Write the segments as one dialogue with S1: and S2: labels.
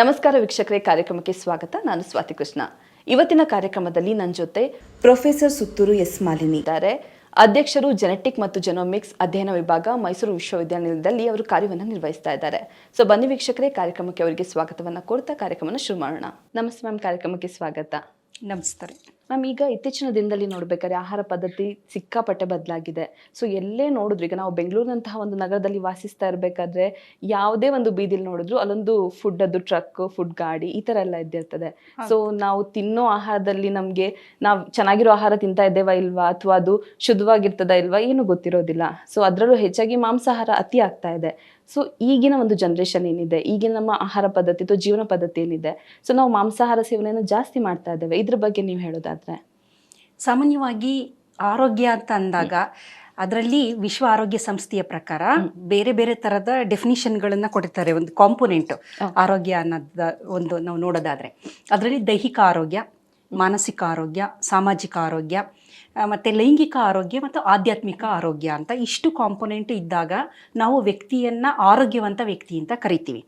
S1: ನಮಸ್ಕಾರ ವೀಕ್ಷಕರೇ, ಕಾರ್ಯಕ್ರಮಕ್ಕೆ ಸ್ವಾಗತ. ನಾನು ಸ್ವಾತಿ ಕೃಷ್ಣ. ಇವತ್ತಿನ ಕಾರ್ಯಕ್ರಮದಲ್ಲಿ ನನ್ನ ಜೊತೆ ಪ್ರೊಫೆಸರ್ ಸುತ್ತೂರು ಎಸ್ ಮಾಲಿನಿ ಇದ್ದಾರೆ. ಅಧ್ಯಕ್ಷರು ಜೆನೆಟಿಕ್ ಮತ್ತು ಜೆನೋಮಿಕ್ಸ್ ಅಧ್ಯಯನ ವಿಭಾಗ ಮೈಸೂರು ವಿಶ್ವವಿದ್ಯಾನಿಲಯದಲ್ಲಿ ಅವರು ಕಾರ್ಯವನ್ನು ನಿರ್ವಹಿಸ್ತಾ ಇದ್ದಾರೆ. ಸೊ ಬನ್ನಿ ವೀಕ್ಷಕರೇ, ಕಾರ್ಯಕ್ರಮಕ್ಕೆ ಅವರಿಗೆ ಸ್ವಾಗತವನ್ನು ಕೋರ್ತಾ ಕಾರ್ಯಕ್ರಮವನ್ನು ಶುರು ಮಾಡೋಣ. ನಮಸ್ತೆ ಮ್ಯಾಮ್, ಕಾರ್ಯಕ್ರಮಕ್ಕೆ ಸ್ವಾಗತ.
S2: ನಮಸ್ತಾರೆ
S1: ಮ್ಯಾಮ್ ಈಗ ಇತ್ತೀಚಿನ ದಿನದಲ್ಲಿ ನೋಡ್ಬೇಕಾದ್ರೆ ಆಹಾರ ಪದ್ಧತಿ ಸಿಕ್ಕಾಪಟ್ಟೆ ಬದಲಾಗಿದೆ. ಸೊ ಎಲ್ಲೇ ನೋಡಿದ್ರು ಈಗ ನಾವು ಬೆಂಗಳೂರಿನಂತಹ ಒಂದು ನಗರದಲ್ಲಿ ವಾಸಿಸ್ತಾ ಇರಬೇಕಾದ್ರೆ ಯಾವುದೇ ಒಂದು ಬೀದಿಲಿ ನೋಡಿದ್ರು ಅಲ್ಲೊಂದು ಫುಡ್ ಅದು ಟ್ರಕ್ ಫುಡ್ ಗಾಡಿ ಈ ತರ ಎಲ್ಲ ಇದ್ದಿರ್ತದೆ. ಸೊ ನಾವು ತಿನ್ನೋ ಆಹಾರದಲ್ಲಿ ನಮಗೆ ನಾವು ಚೆನ್ನಾಗಿರೋ ಆಹಾರ ತಿಂತಾ ಇದ್ದೇವಾ ಇಲ್ವಾ ಅಥವಾ ಅದು ಶುದ್ಧವಾಗಿರ್ತದ ಇಲ್ವಾ ಏನು ಗೊತ್ತಿರೋದಿಲ್ಲ. ಸೊ ಅದರಲ್ಲೂ ಹೆಚ್ಚಾಗಿ ಮಾಂಸಾಹಾರ ಅತಿ ಆಗ್ತಾ ಇದೆ. ಸೊ ಈಗಿನ ಒಂದು ಜನ್ರೇಷನ್ ಏನಿದೆ ಈಗಿನ ನಮ್ಮ ಆಹಾರ ಪದ್ಧತಿ ಅಥವಾ ಜೀವನ ಪದ್ಧತಿ ಏನಿದೆ ಸೊ ನಾವು ಮಾಂಸಾಹಾರ ಸೇವನೆಯನ್ನು ಜಾಸ್ತಿ ಮಾಡ್ತಾ ಇದ್ದೇವೆ. ಇದ್ರ ಬಗ್ಗೆ ನೀವು ಹೇಳೋದಾದ್ರೆ.
S2: ಸಾಮಾನ್ಯವಾಗಿ ಆರೋಗ್ಯ ಅಂತ ಅಂದಾಗ ಅದರಲ್ಲಿ ವಿಶ್ವ ಆರೋಗ್ಯ ಸಂಸ್ಥೆಯ ಪ್ರಕಾರ ಬೇರೆ ಬೇರೆ ತರದ ಡೆಫಿನಿಷನ್ಗಳನ್ನ ಕೊಡ್ತಾರೆ ಒಂದು ಕಾಂಪೊನೆಂಟ್ ಆರೋಗ್ಯ ಅನ್ನೋದ ಒಂದು ನಾವು ನೋಡೋದಾದ್ರೆ. ಅದರಲ್ಲಿ ದೈಹಿಕ ಆರೋಗ್ಯ ಮಾನಸಿಕ ಆರೋಗ್ಯ ಸಾಮಾಜಿಕ ಆರೋಗ್ಯ ಮತ್ತೆ ಲೈಂಗಿಕ ಆರೋಗ್ಯ ಮತ್ತು ಆಧ್ಯಾತ್ಮಿಕ ಆರೋಗ್ಯ ಅಂತ ಇಷ್ಟು ಕಾಂಪೊನೆಂಟ್ ಇದ್ದಾಗ ನಾವು ವ್ಯಕ್ತಿಯನ್ನು ಆರೋಗ್ಯವಂತ ವ್ಯಕ್ತಿ ಅಂತ ಕರಿತೀವಿ.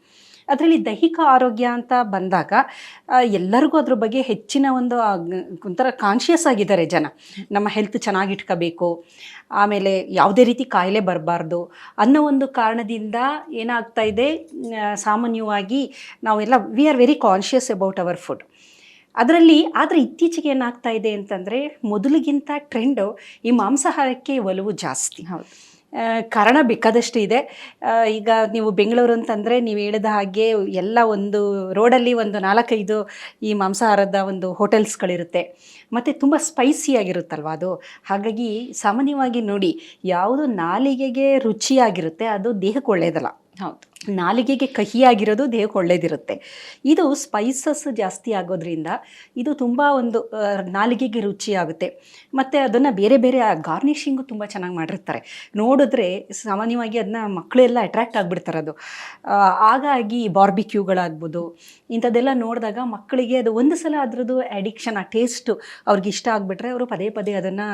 S2: ಅದರಲ್ಲಿ ದೈಹಿಕ ಆರೋಗ್ಯ ಅಂತ ಬಂದಾಗ ಎಲ್ಲರಿಗೂ ಅದ್ರ ಬಗ್ಗೆ ಹೆಚ್ಚಿನ ಒಂದು ಒಂಥರ ಕಾನ್ಷಿಯಸ್ ಆಗಿದ್ದಾರೆ ಜನ. ನಮ್ಮ ಹೆಲ್ತ್ ಚೆನ್ನಾಗಿಟ್ಕೋಬೇಕು ಆಮೇಲೆ ಯಾವುದೇ ರೀತಿ ಕಾಯಿಲೆ ಬರಬಾರ್ದು ಅನ್ನೋ ಒಂದು ಕಾರಣದಿಂದ ಏನಾಗ್ತಾ ಇದೆ ಸಾಮಾನ್ಯವಾಗಿ ನಾವೆಲ್ಲ we are very conscious about our food ಅದರಲ್ಲಿ ಆದರೆ ಇತ್ತೀಚೆಗೆ ಏನಾಗ್ತಾ ಇದೆ ಅಂತಂದರೆ ಮೊದಲಿಗಿಂತ ಟ್ರೆಂಡು ಈ ಮಾಂಸಾಹಾರಕ್ಕೆ ಒಲವು ಜಾಸ್ತಿ.
S1: ಹೌದು.
S2: ಕಾರಣ ಬೇಕಾದಷ್ಟು ಇದೆ. ಈಗ ನೀವು ಬೆಂಗಳೂರು ಅಂತಂದರೆ ನೀವು ಹೇಳಿದ ಹಾಗೆ ಎಲ್ಲ ಒಂದು ರೋಡಲ್ಲಿ ಒಂದು ನಾಲ್ಕೈದು ಈ ಮಾಂಸಾಹಾರದ ಒಂದು ಹೋಟೆಲ್ಸ್ಗಳಿರುತ್ತೆ. ಮತ್ತು ತುಂಬ ಸ್ಪೈಸಿಯಾಗಿರುತ್ತಲ್ವ ಅದು? ಹಾಗಾಗಿ ಸಾಮಾನ್ಯವಾಗಿ ನೋಡಿ ಯಾವುದು ನಾಲಿಗೆಗೆ ರುಚಿಯಾಗಿರುತ್ತೆ ಅದು ದೇಹಕ್ಕೆ ಒಳ್ಳೆಯದಲ್ಲ
S1: ಹೌದು.
S2: ನಾಲಿಗೆಗೆ ಕಹಿಯಾಗಿರೋದು ದೇಹಕ್ಕೆ ಒಳ್ಳೇದಿರುತ್ತೆ. ಇದು ಸ್ಪೈಸಸ್ ಜಾಸ್ತಿ ಆಗೋದ್ರಿಂದ ಇದು ತುಂಬ ಒಂದು ನಾಲಿಗೆಗೆ ರುಚಿಯಾಗುತ್ತೆ. ಮತ್ತು ಅದನ್ನು ಬೇರೆ ಬೇರೆ ಗಾರ್ನಿಷಿಂಗು ತುಂಬ ಚೆನ್ನಾಗಿ ಮಾಡಿರ್ತಾರೆ. ನೋಡಿದ್ರೆ ಸಾಮಾನ್ಯವಾಗಿ ಅದನ್ನ ಮಕ್ಕಳೆಲ್ಲ ಅಟ್ರ್ಯಾಕ್ಟ್ ಆಗಿಬಿಡ್ತಾರೆ ಅದು. ಹಾಗಾಗಿ ಬಾರ್ಬಿಕ್ಯೂಗಳಾಗ್ಬೋದು ಇಂಥದ್ದೆಲ್ಲ ನೋಡಿದಾಗ ಮಕ್ಕಳಿಗೆ ಅದು ಒಂದು ಸಲ ಅದರದ್ದು ಅಡಿಕ್ಷನ್ ಆ ಟೇಸ್ಟು ಅವ್ರಿಗೆ ಇಷ್ಟ ಆಗಿಬಿಟ್ರೆ ಅವರು ಪದೇ ಪದೇ ಅದನ್ನು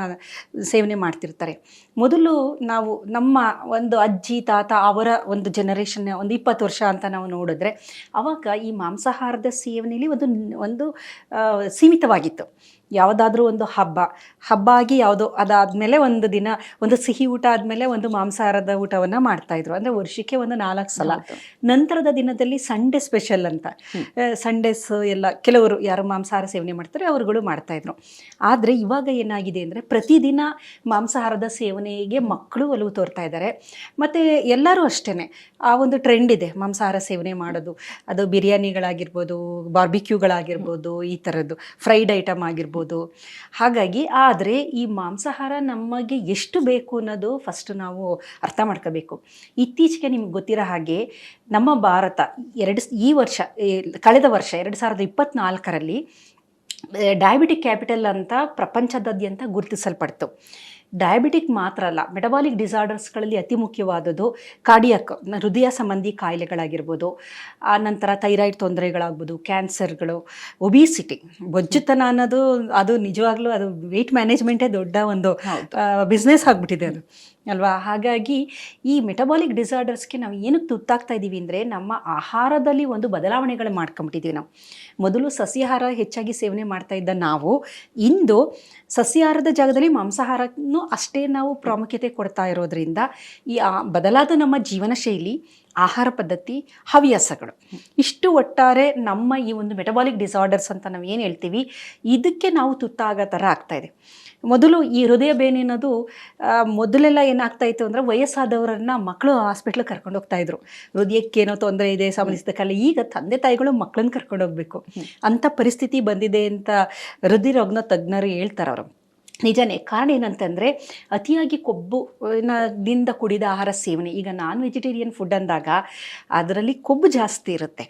S2: ಸೇವನೆ ಮಾಡ್ತಿರ್ತಾರೆ. ಮೊದಲು ನಾವು ನಮ್ಮ ಒಂದು ಅಜ್ಜಿ, ತಾತ ಅವರ ಒಂದು ಜನರೇಷನ್ ಒಂದು ಇಪ್ಪತ್ತು ವರ್ಷ ಅಂತ ನಾವು ನೋಡಿದ್ರೆ ಅವಾಗ ಈ ಮಾಂಸಾಹಾರದ ಸೇವನೆಯಲ್ಲಿ ಒಂದು ಒಂದು ಸೀಮಿತವಾಗಿತ್ತು. ಯಾವುದಾದ್ರೂ ಒಂದು ಹಬ್ಬ ಹಬ್ಬ ಆಗಿ ಯಾವುದೋ ಅದಾದಮೇಲೆ ಒಂದು ದಿನ ಒಂದು ಸಿಹಿ ಊಟ ಆದಮೇಲೆ ಒಂದು ಮಾಂಸಾಹಾರದ ಊಟವನ್ನು ಮಾಡ್ತಾಯಿದ್ರು ಅಂದರೆ ವರ್ಷಕ್ಕೆ ಒಂದು ನಾಲ್ಕು ಸಲ. ನಂತರದ ದಿನದಲ್ಲಿ ಸಂಡೇ ಸ್ಪೆಷಲ್ ಅಂತ. ಸಂಡೇಸ್ ಎಲ್ಲ ಕೆಲವರು ಯಾರು ಮಾಂಸಾಹಾರ ಸೇವನೆ ಮಾಡ್ತಾರೆ ಅವರುಗಳು ಮಾಡ್ತಾಯಿದ್ರು ಆದರೆ ಇವಾಗ ಏನಾಗಿದೆ ಅಂದರೆ ಪ್ರತಿದಿನ ಮಾಂಸಾಹಾರದ ಸೇವನೆಗೆ ಮಕ್ಕಳು ಒಲವು ತೋರ್ತಾ ಇದ್ದಾರೆ ಮತ್ತು ಎಲ್ಲರೂ ಅಷ್ಟೇ ಆ ಒಂದು ಟ್ರೆಂಡ್ ಇದೆ ಮಾಂಸಾಹಾರ ಸೇವನೆ ಮಾಡೋದು. ಅದು ಬಿರಿಯಾನಿಗಳಾಗಿರ್ಬೋದು ಬಾರ್ಬಿಕ್ಯೂಗಳಾಗಿರ್ಬೋದು ಈ ಥರದ್ದು ಫ್ರೈಡ್ ಐಟಮ್ ಆಗಿರ್ಬೋದು. ಹಾಗಾಗಿ ಆದರೆ ಈ ಮಾಂಸಾಹಾರ ನಮಗೆ ಎಷ್ಟು ಬೇಕು ಅನ್ನೋದು ಫಸ್ಟ್ ನಾವು ಅರ್ಥ ಮಾಡ್ಕೋಬೇಕು. ಇತ್ತೀಚೆಗೆ ನಿಮ್ಗೆ ಗೊತ್ತಿರೋ ಹಾಗೆ ನಮ್ಮ ಭಾರತ ಎರಡು ಈ ವರ್ಷ ಕಳೆದ ವರ್ಷ ಎರಡು ಸಾವಿರದ ಇಪ್ಪತ್ತ್ನಾಲ್ಕರಲ್ಲಿ ಡಯಾಬಿಟಿಕ್ ಕ್ಯಾಪಿಟಲ್ ಅಂತ ಪ್ರಪಂಚದಾದ್ಯಂತ ಗುರುತಿಸಲ್ಪಡ್ತು. ಡಯಾಬಿಟಿಕ್ ಮಾತ್ರ ಅಲ್ಲ ಮೆಟಬಾಲಿಕ್ ಡಿಸಾರ್ಡರ್ಸ್ಗಳಲ್ಲಿ ಅತಿ ಮುಖ್ಯವಾದದ್ದು ಕಾರ್ಡಿಯಕ್ ಹೃದಯ ಸಂಬಂಧಿ ಕಾಯಿಲೆಗಳಾಗಿರ್ಬೋದು ಆ ನಂತರ ಥೈರಾಯ್ಡ್ ತೊಂದರೆಗಳಾಗ್ಬೋದು ಕ್ಯಾನ್ಸರ್ಗಳು ಒಬಿಸಿಟಿ. ಬೊಜ್ಜುತನ ಅನ್ನೋದು ಅದು ನಿಜವಾಗ್ಲೂ ಅದು ವೆಯ್ಟ್ ಮ್ಯಾನೇಜ್ಮೆಂಟೇ ದೊಡ್ಡ ಒಂದು ಬಿಸ್ನೆಸ್ ಆಗಿಬಿಟ್ಟಿದೆ ಅದು. ಅಲ್ವಾ? ಹಾಗಾಗಿ ಈ ಮೆಟಬಾಲಿಕ್ ಡಿಸಾರ್ಡರ್ಸ್ಗೆ ನಾವು ಏನಕ್ಕೆ ತುತ್ತಾಗ್ತಾ ಇದ್ದೀವಿ ಅಂದರೆ ನಮ್ಮ ಆಹಾರದಲ್ಲಿ ಒಂದು ಬದಲಾವಣೆಗಳು ಮಾಡ್ಕೊಂಬಿಟ್ಟಿದ್ದೀವಿ ನಾವು. ಮೊದಲು ಸಸ್ಯಾಹಾರ ಹೆಚ್ಚಾಗಿ ಸೇವನೆ ಮಾಡ್ತಾ ಇದ್ದ ನಾವು, ಇಂದು ಸಸ್ಯಾಹಾರದ ಜಾಗದಲ್ಲಿ ಮಾಂಸಾಹಾರನೂ ಅಷ್ಟೇ ನಾವು ಪ್ರಾಮುಖ್ಯತೆ ಕೊಡ್ತಾ ಇರೋದ್ರಿಂದ ಈ ಬದಲಾದ ನಮ್ಮ ಜೀವನ ಶೈಲಿ, ಆಹಾರ ಪದ್ಧತಿ, ಹವ್ಯಾಸಗಳು. ಇಷ್ಟು ಒಟ್ಟಾರೆ ನಮ್ಮ ಈ ಒಂದು ಮೆಟಬಾಲಿಕ್ ಡಿಸಾರ್ಡರ್ಸ್ ಅಂತ ನಾವು ಏನು ಹೇಳ್ತೀವಿ? ಇದಕ್ಕೆ ನಾವು ತುತ್ತಾಗೋ ಥರ ಆಗ್ತಾ ಇದೆ. ಮೊದಲು ಈ ಹೃದಯ ಬೇನೆ ಅನ್ನೋದು ಮೊದಲೆಲ್ಲ ಏನಾಗ್ತಾ ಇತ್ತು ಅಂದರೆ ವಯಸ್ಸಾದವರನ್ನು ಮಕ್ಕಳು ಹಾಸ್ಪಿಟ್ಲಿಗೆ ಕರ್ಕೊಂಡು ಹೋಗ್ತಾ ಇದ್ರು. ಹೃದಯಕ್ಕೇನೋ ತೊಂದರೆ ಇದೆ ಸಂಬಂಧಿಸಿದ ಕಾಲ ಈಗ ತಂದೆ ತಾಯಿಗಳು ಮಕ್ಕಳನ್ನ ಕರ್ಕೊಂಡು ಹೋಗಬೇಕು. ಅಂಥ ಪರಿಸ್ಥಿತಿ ಬಂದಿದೆ ಅಂತ ಹೃದಯ ರೋಗನ ತಜ್ಞರು ಹೇಳ್ತಾರೆ ಅವರು ನಿಜನೇ. ಕಾರಣ ಏನಂತಂದರೆ, ಅತಿಯಾಗಿ ಕೊಬ್ಬು ದಿಂದ ಕುಡಿದ ಆಹಾರ ಸೇವನೆ. ಈಗ ನಾನ್ ವೆಜಿಟೇರಿಯನ್ ಫುಡ್ ಅಂದಾಗ ಅದರಲ್ಲಿ ಕೊಬ್ಬು ಜಾಸ್ತಿ ಇರುತ್ತೆ.